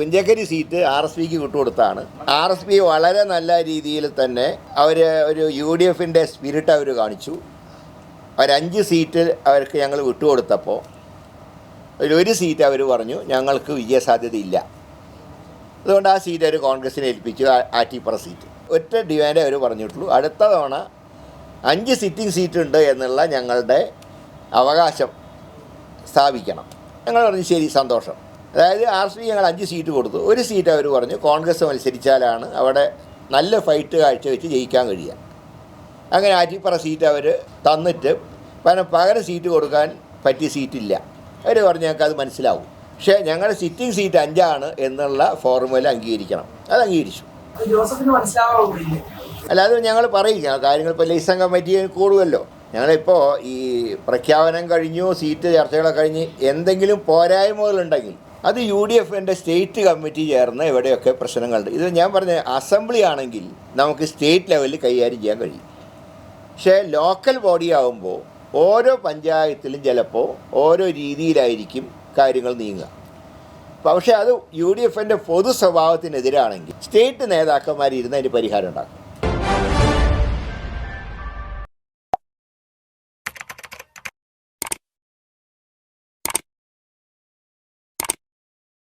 പുഞ്ചക്കരി seat R S പിക്ക് വിട്ടുകൊടുത്താണ്. R S P വളരെ നല്ല രീതിയിൽ തന്നെ അവർ ഒരു യു ഡി എഫിന്റെ സ്പിരിറ്റ് അവർ കാണിച്ചു. അവരഞ്ച് സീറ്റ് അവർക്ക് ഞങ്ങൾ വിട്ടുകൊടുത്തപ്പോൾ ഒരു സീറ്റ് അവർ പറഞ്ഞു ഞങ്ങൾക്ക് വിജയസാധ്യതയില്ല. അതുകൊണ്ട് ആ സീറ്റ് അവർ കോൺഗ്രസിനെ ഏൽപ്പിച്ചു ആറ്റിപ്പുറ സീറ്റ്. ഒറ്റ ഡിമാൻഡേ അവർ പറഞ്ഞിട്ടുള്ളൂ. അടുത്ത തവണ അഞ്ച് സിറ്റിംഗ് സീറ്റ് ഉണ്ട് എന്നുള്ള ഞങ്ങളുടെ അവകാശം സ്ഥാപിക്കണം. ഞങ്ങൾ പറഞ്ഞു ശരി സന്തോഷം. അതായത് ആർ എസ് പി ഞങ്ങൾ അഞ്ച് സീറ്റ് കൊടുത്തു. ഒരു സീറ്റ് അവർ പറഞ്ഞു കോൺഗ്രസ് മത്സരിച്ചാലാണ് അവിടെ നല്ല ഫൈറ്റ് കാഴ്ചവെച്ച് ജയിക്കാൻ കഴിയുക. അങ്ങനെ ആറ്റിപ്പറ സീറ്റ് അവർ തന്നിട്ട് പിന്നെ പകരം സീറ്റ് കൊടുക്കാൻ പറ്റിയ സീറ്റില്ല അവർ പറഞ്ഞു ഞങ്ങൾക്ക് അത് മനസ്സിലാവും. പക്ഷേ ഞങ്ങളുടെ സിറ്റിംഗ് സീറ്റ് അഞ്ചാണ് എന്നുള്ള ഫോർമുല അംഗീകരിക്കണം. അത് അംഗീകരിച്ചു. അല്ലാതെ ഞങ്ങൾ പറയില്ല. കാര്യങ്ങൾ ഇപ്പോൾ ലൈസൺ കമ്മിറ്റി കൂടുമല്ലോ ഞങ്ങളിപ്പോൾ ഈ പ്രഖ്യാപനം കഴിഞ്ഞു സീറ്റ് ചർച്ചകളൊക്കെ കഴിഞ്ഞ് എന്തെങ്കിലും പോരായ്മകളുണ്ടെങ്കിൽ അത് യു ഡി എഫിന്റെ സ്റ്റേറ്റ് കമ്മിറ്റി ചേർന്ന് എവിടെയൊക്കെ പ്രശ്നങ്ങളുണ്ട്. ഇത് ഞാൻ പറഞ്ഞ അസംബ്ലി ആണെങ്കിൽ നമുക്ക് സ്റ്റേറ്റ് ലെവലിൽ കൈകാര്യം ചെയ്യാൻ കഴിയും. പക്ഷേ ലോക്കൽ ബോഡി ആകുമ്പോൾ ഓരോ പഞ്ചായത്തിലും ചിലപ്പോൾ ഓരോ രീതിയിലായിരിക്കും കാര്യങ്ങൾ നീങ്ങുക. പക്ഷേ അത് യു ഡി എഫിന്റെ പൊതു സ്വഭാവത്തിനെതിരാണെങ്കിൽ സ്റ്റേറ്റ് നേതാക്കന്മാർ ഇരുന്ന് അതിന് പരിഹാരം ഉണ്ടാക്കും.